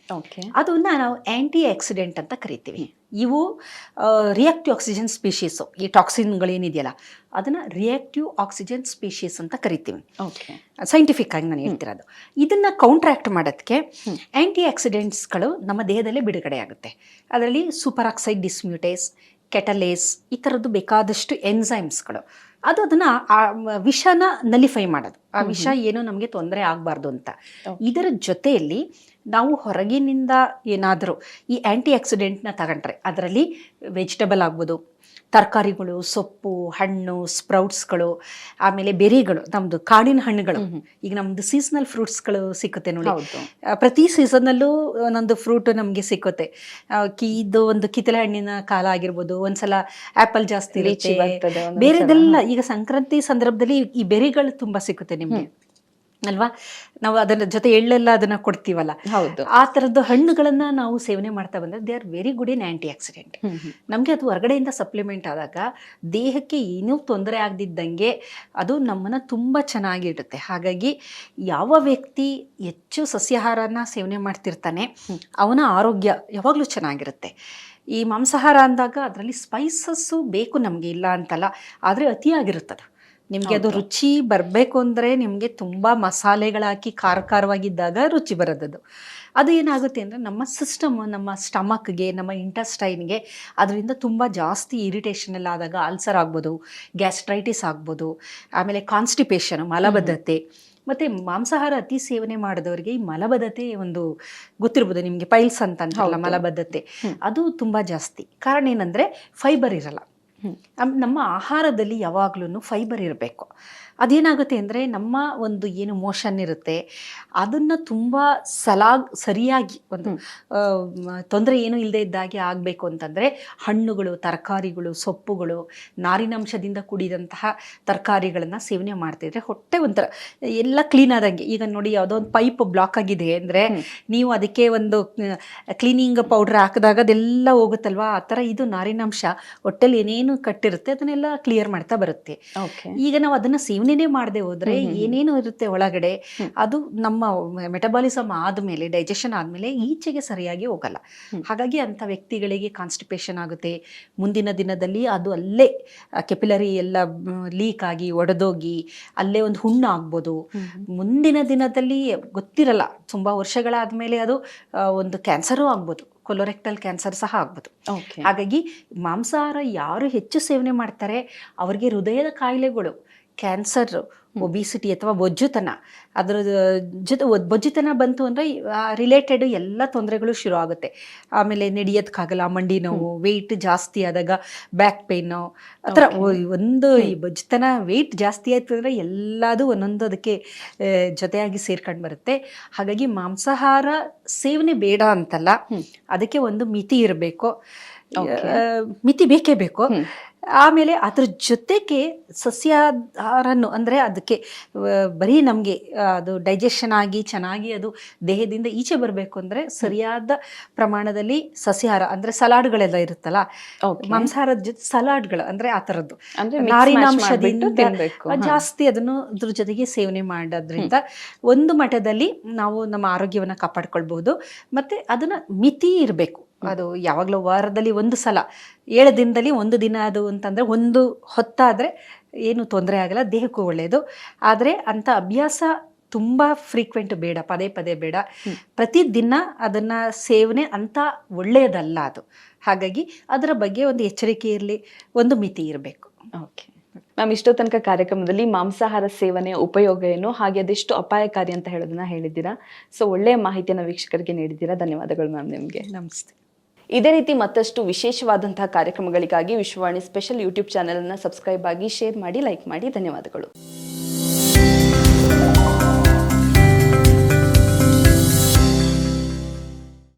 S2: ಅದನ್ನ ನಾವು ಆ್ಯಂಟಿ ಆಕ್ಸಿಡೆಂಟ್ ಅಂತ ಕರಿತೀವಿ. ಇವು ರಿಯಾಕ್ಟಿವ್ ಆಕ್ಸಿಜನ್ ಸ್ಪೀಶೀಸು ಈ ಟಾಕ್ಸಿನ್ಗಳೇನಿದೆಯಲ್ಲ ಅದನ್ನು ರಿಯಾಕ್ಟಿವ್ ಆಕ್ಸಿಜನ್ ಸ್ಪೀಶೀಸ್ ಅಂತ ಕರಿತೀವಿ.
S1: ಓಕೆ
S2: ಸೈಂಟಿಫಿಕ್ ಆಗಿ ನಾನು ಹೇಳ್ತಿರೋದು. ಇದನ್ನು ಕೌಂಟ್ರಾಕ್ಟ್ ಮಾಡೋದಕ್ಕೆ ಆ್ಯಂಟಿ ಆಕ್ಸಿಡೆಂಟ್ಸ್ಗಳು ನಮ್ಮ ದೇಹದಲ್ಲೇ ಬಿಡುಗಡೆ ಆಗುತ್ತೆ. ಅದರಲ್ಲಿ ಸೂಪರ್ ಆಕ್ಸೈಡ್ ಡಿಸ್ಮ್ಯೂಟೇಸ್ ಕೆಟಲೇಸ್ ಈ ಥರದ್ದು ಬೇಕಾದಷ್ಟು ಎನ್ಸೈಮ್ಸ್ಗಳು ಅದು ಅದನ್ನ ಆ ವಿಷನ ನಲಿಫೈ ಮಾಡೋದು. ಆ ವಿಷ ಏನು ನಮಗೆ ತೊಂದರೆ ಆಗಬಾರ್ದು ಅಂತ. ಇದರ ಜೊತೆಯಲ್ಲಿ ನಾವು ಹೊರಗಿನಿಂದ ಏನಾದರೂ ಈ ಆ್ಯಂಟಿ ಆಕ್ಸಿಡೆಂಟ್ನ ತಗೊಂಡ್ರೆ ಅದರಲ್ಲಿ ವೆಜಿಟಬಲ್ ಆಗ್ಬೋದು ತರಕಾರಿಗಳು ಸೊಪ್ಪು ಹಣ್ಣು ಸ್ಪ್ರೌಟ್ಸ್ಗಳು ಆಮೇಲೆ ಬೆರಿಗಳು ನಮ್ದು ಕಾಡಿನ ಹಣ್ಣುಗಳು. ಈಗ ನಮ್ದು ಸೀಸನಲ್ ಫ್ರೂಟ್ಸ್ಗಳು ಸಿಕ್ಕುತ್ತೆ ನೋಡಿ. ಪ್ರತಿ ಸೀಸನ್ನಲ್ಲೂ ಒಂದೊಂದು ಫ್ರೂಟ್ ನಮಗೆ ಸಿಕ್ಕುತ್ತೆ. ಇದು ಒಂದು ಕಿತ್ತಲೆ ಹಣ್ಣಿನ ಕಾಲ ಆಗಿರ್ಬೋದು ಒಂದ್ಸಲ ಆಪಲ್ ಜಾಸ್ತಿ. ಬೇರೆದೆಲ್ಲ ಈಗ ಸಂಕ್ರಾಂತಿ ಸಂದರ್ಭದಲ್ಲಿ ಈ ಬೆರಿಗಳು ತುಂಬಾ ಸಿಕ್ಕುತ್ತೆ ನಿಮ್ಗೆ. ಅಲ್ವಾ? ನಾವು ಅದರ ಜೊತೆ ಎಳ್ಳೆಲ್ಲ ಅದನ್ನ ಕೊಡ್ತೀವಲ್ಲ.
S1: ಹೌದು.
S2: ಆ ತರದ್ದು ಹಣ್ಣುಗಳನ್ನ ನಾವು ಸೇವನೆ ಮಾಡ್ತಾ ಬಂದ್ರೆ they are very good in antioxidant. ನಮಗೆ ಅದು ಹೊರಗಡೆಯಿಂದ ಸಪ್ಲಿಮೆಂಟ್ ಆದಾಗ ದೇಹಕ್ಕೆ ಏನೂ ತೊಂದರೆ ಆಗದಿದ್ದಂಗೆ ಅದು ನಮ್ಮನ್ನ ತುಂಬಾ ಚೆನ್ನಾಗಿಡುತ್ತೆ ಹಾಗಾಗಿ ಯಾವ ವ್ಯಕ್ತಿ ಹೆಚ್ಚು ಸಸ್ಯಾಹಾರನ ಸೇವನೆ ಮಾಡ್ತಿರ್ತಾನೆ ಅವನ ಆರೋಗ್ಯ ಯಾವಾಗಲೂ ಚೆನ್ನಾಗಿರುತ್ತೆ. ಈ ಮಾಂಸಾಹಾರ ಅಂದಾಗ ಅದರಲ್ಲಿ ಸ್ಪೈಸಸ್ಸು ಬೇಕು ನಮಗೆ ಇಲ್ಲ ಅಂತಲ್ಲ ಆದರೆ ಅತಿಯಾಗಿರುತ್ತದೆ. ನಿಮಗೆ ಅದು ರುಚಿ ಬರಬೇಕು ಅಂದರೆ ನಿಮಗೆ ತುಂಬ ಮಸಾಲೆಗಳಾಕಿ ಖಾರ ಖಾರವಾಗಿದ್ದಾಗ ರುಚಿ ಬರೋದದು. ಅದು ಏನಾಗುತ್ತೆ ಅಂದರೆ ನಮ್ಮ ಸಿಸ್ಟಮ್ ನಮ್ಮ ಸ್ಟಮಕ್ಗೆ ನಮ್ಮ ಇಂಟಸ್ಟೈನ್ಗೆ ಅದರಿಂದ ತುಂಬ ಜಾಸ್ತಿ ಇರಿಟೇಷನ್ ಎಲ್ಲ ಆದಾಗ ಅಲ್ಸರ್ ಆಗ್ಬೋದು ಗ್ಯಾಸ್ಟ್ರೈಟಿಸ್ ಆಗ್ಬೋದು ಆಮೇಲೆ ಕಾನ್ಸ್ಟಿಪೇಷನ್ ಮಲಬದ್ಧತೆ. ಮತ್ತೆ ಮಾಂಸಾಹಾರ ಅತಿ ಸೇವನೆ ಮಾಡಿದವರಿಗೆ ಈ ಮಲಬದ್ಧತೆ ಒಂದು ಗೊತ್ತಿರ್ಬೋದು ನಿಮಗೆ ಪೈಲ್ಸ್ ಅಂತ ಅಂತಾರಲ್ಲ ಮಲಬದ್ಧತೆ. ಅದು ತುಂಬ ಜಾಸ್ತಿ. ಕಾರಣ ಏನಂದ್ರೆ ಫೈಬರ್ ಇರಲ್ಲ. ನಮ್ಮ ಆಹಾರದಲ್ಲಿ ಯಾವಾಗ್ಲೂ ಫೈಬರ್ ಇರಬೇಕು. ಅದೇನಾಗುತ್ತೆ ಅಂದರೆ ನಮ್ಮ ಒಂದು ಏನು ಮೋಷನ್ ಇರುತ್ತೆ ಅದನ್ನು ತುಂಬ ಸಲಾಗ್ ಸರಿಯಾಗಿ ಒಂದು ತೊಂದರೆ ಏನು ಇಲ್ಲದೆ ಇದ್ದಾಗೆ ಆಗಬೇಕು ಅಂತಂದರೆ ಹಣ್ಣುಗಳು ತರಕಾರಿಗಳು ಸೊಪ್ಪುಗಳು ನಾರಿನಾಂಶದಿಂದ ಕೂಡಿದಂತಹ ತರಕಾರಿಗಳನ್ನು ಸೇವನೆ ಮಾಡ್ತಿದ್ರೆ ಹೊಟ್ಟೆ ಒಂಥರ ಎಲ್ಲ ಕ್ಲೀನ್ ಆದಂಗೆ. ಈಗ ನೋಡಿ ಯಾವುದೋ ಒಂದು ಪೈಪ್ ಬ್ಲಾಕ್ ಆಗಿದೆ ಅಂದರೆ ನೀವು ಅದಕ್ಕೆ ಒಂದು ಕ್ಲೀನಿಂಗ್ ಪೌಡ್ರ್ ಹಾಕಿದಾಗ ಅದೆಲ್ಲ ಹೋಗುತ್ತಲ್ವಾ? ಆ ಥರ ಇದು ನಾರಿನಾಂಶ ಹೊಟ್ಟೆಲಿ ಏನೇನು ಕಟ್ಟಿರುತ್ತೆ ಅದನ್ನೆಲ್ಲ ಕ್ಲಿಯರ್ ಮಾಡ್ತಾ ಬರುತ್ತೆ. ಈಗ ನಾವು ಅದನ್ನು ಸೇವನೆ ಮಾಡದೆ ಹೋದ್ರೆ ಏನೇನು ಇರುತ್ತೆ ಒಳಗಡೆ ಅದು ನಮ್ಮ ಮೆಟಬಾಲಿಸಮ್ ಆದಮೇಲೆ ಡೈಜೆಷನ್ ಆದಮೇಲೆ ಈಚೆಗೆ ಸರಿಯಾಗಿ ಹೋಗಲ್ಲ. ಹಾಗಾಗಿ ಅಂತ ವ್ಯಕ್ತಿಗಳಿಗೆ ಕಾನ್ಸ್ಟಿಪೇಷನ್ ಆಗುತ್ತೆ. ಮುಂದಿನ ದಿನದಲ್ಲಿ ಅದು ಅಲ್ಲೇ ಕೆಪಿಲರಿ ಎಲ್ಲ ಲೀಕ್ ಆಗಿ ಒಡೆದೋಗಿ ಅಲ್ಲೇ ಒಂದು ಹುಣ್ಣು ಆಗ್ಬೋದು. ಮುಂದಿನ ದಿನದಲ್ಲಿ ಗೊತ್ತಿರಲ್ಲ ತುಂಬಾ ವರ್ಷಗಳಾದ್ಮೇಲೆ ಅದು ಒಂದು ಕ್ಯಾನ್ಸರೂ ಆಗ್ಬೋದು. ಕೊಲೊರೆಕ್ಟಲ್ ಕ್ಯಾನ್ಸರ್ ಸಹ ಆಗ್ಬೋದು.
S1: ಓಕೆ.
S2: ಹಾಗಾಗಿ ಮಾಂಸಾಹಾರ ಯಾರು ಹೆಚ್ಚು ಸೇವನೆ ಮಾಡ್ತಾರೆ ಅವರಿಗೆ ಹೃದಯದ ಕಾಯಿಲೆಗಳು ಕ್ಯಾನ್ಸರ್ ಒಬಿಸಿಟಿ ಅಥವಾ ಬೊಜ್ಜುತನ ಅದರ ಜೊತೆ ಬೊಜ್ಜುತನ ಬಂತು ಅಂದರೆ ರಿಲೇಟೆಡ್ ಎಲ್ಲ ತೊಂದರೆಗಳು ಶುರು ಆಗುತ್ತೆ. ಆಮೇಲೆ ನಡೆಯೋದಕ್ಕಾಗಲ್ಲ ಮಂಡಿ ನೋವು ವೆಯ್ಟ್ ಜಾಸ್ತಿ ಆದಾಗ ಬ್ಯಾಕ್ ಪೇಯ್ನು ಆ ಥರ ಒಂದು ಈ ಬೊಜ್ಜುತನ ವೆಯ್ಟ್ ಜಾಸ್ತಿ ಆಯಿತು ಅಂದರೆ ಎಲ್ಲದೂ ಒಂದೊಂದು ಅದಕ್ಕೆ ಜೊತೆಯಾಗಿ ಸೇರ್ಕೊಂಡು ಬರುತ್ತೆ. ಹಾಗಾಗಿ ಮಾಂಸಾಹಾರ ಸೇವನೆ ಬೇಡ ಅಂತಲ್ಲ ಅದಕ್ಕೆ ಒಂದು ಮಿತಿ ಇರಬೇಕು. ಮಿತಿ ಬೇಕೇ ಬೇಕು. ಆಮೇಲೆ ಅದ್ರ ಜೊತೆಗೆ ಸಸ್ಯಾಹಾರನು ಅಂದರೆ ಅದಕ್ಕೆ ಬರೀ ನಮಗೆ ಅದು ಡೈಜೆಷನ್ ಆಗಿ ಚೆನ್ನಾಗಿ ಅದು ದೇಹದಿಂದ ಈಚೆ ಬರಬೇಕು ಅಂದರೆ ಸರಿಯಾದ ಪ್ರಮಾಣದಲ್ಲಿ ಸಸ್ಯಾಹಾರ ಅಂದರೆ ಸಲಾಡ್ಗಳೆಲ್ಲ ಇರುತ್ತಲ್ಲ. ಮಾಂಸಾಹಾರದ ಜೊತೆ ಸಲಾಡ್ಗಳು ಅಂದರೆ ಆ ಥರದ್ದು. ನಾರಿನಾಂಶದಿಂದ ಜಾಸ್ತಿ ಅದನ್ನು ಅದ್ರ ಜೊತೆಗೆ ಸೇವನೆ ಮಾಡೋದ್ರಿಂದ ಒಂದು ಮಟ್ಟದಲ್ಲಿ ನಾವು ನಮ್ಮ ಆರೋಗ್ಯವನ್ನು ಕಾಪಾಡ್ಕೊಳ್ಬಹುದು. ಮತ್ತೆ ಅದನ್ನ ಮಿತಿ ಇರಬೇಕು. ಅದು ಯಾವಾಗಲೂ ವಾರದಲ್ಲಿ ಒಂದು ಸಲ ಏಳು ದಿನದಲ್ಲಿ ಒಂದು ದಿನ ಅದು ಅಂತಂದ್ರೆ ಒಂದು ಹೊತ್ತಾದರೆ ಏನು ತೊಂದರೆ ಆಗಲ್ಲ ದೇಹಕ್ಕೂ ಒಳ್ಳೆಯದು ಆದರೆ ಅಂಥ ಅಭ್ಯಾಸ ತುಂಬ ಫ್ರೀಕ್ವೆಂಟ್ ಬೇಡ ಪದೇ ಪದೇ ಬೇಡ. ಪ್ರತಿದಿನ ಅದನ್ನ ಸೇವನೆ ಅಂತ ಒಳ್ಳೆಯದಲ್ಲ ಅದು. ಹಾಗಾಗಿ ಅದರ ಬಗ್ಗೆ ಒಂದು ಎಚ್ಚರಿಕೆ ಇರಲಿ ಒಂದು ಮಿತಿ ಇರಬೇಕು.
S1: ಓಕೆ. ಮ್ಯಾಮ್ ಇಷ್ಟೋ ತನಕ ಕಾರ್ಯಕ್ರಮದಲ್ಲಿ ಮಾಂಸಾಹಾರ ಸೇವನೆಯ ಉಪಯೋಗ ಏನು ಹಾಗೆ ಅದೆಷ್ಟು ಅಪಾಯಕಾರಿ ಅಂತ ಹೇಳೋದನ್ನ ಹೇಳಿದ್ದೀರಾ. ಸೊ ಒಳ್ಳೆಯ ಮಾಹಿತಿಯನ್ನು ವೀಕ್ಷಕರಿಗೆ ನೀಡಿದ್ದೀರಾ. ಧನ್ಯವಾದಗಳು ಮ್ಯಾಮ್ ನಿಮಗೆ.
S2: ನಮಸ್ತೆ.
S1: ಇದೇ ರೀತಿ ಮತ್ತಷ್ಟು ವಿಶೇಷವಾದಂತಹ ಕಾರ್ಯಕ್ರಮಗಳಿಗಾಗಿ ವಿಶ್ವವಾಣಿ ಸ್ಪೆಷಲ್ ಯೂಟ್ಯೂಬ್ ಚಾನೆಲ್ ಅನ್ನ ಸಬ್ಸ್ಕ್ರೈಬ್ ಆಗಿ ಶೇರ್ ಮಾಡಿ, ಲೈಕ್ ಮಾಡಿ. ಧನ್ಯವಾದಗಳು.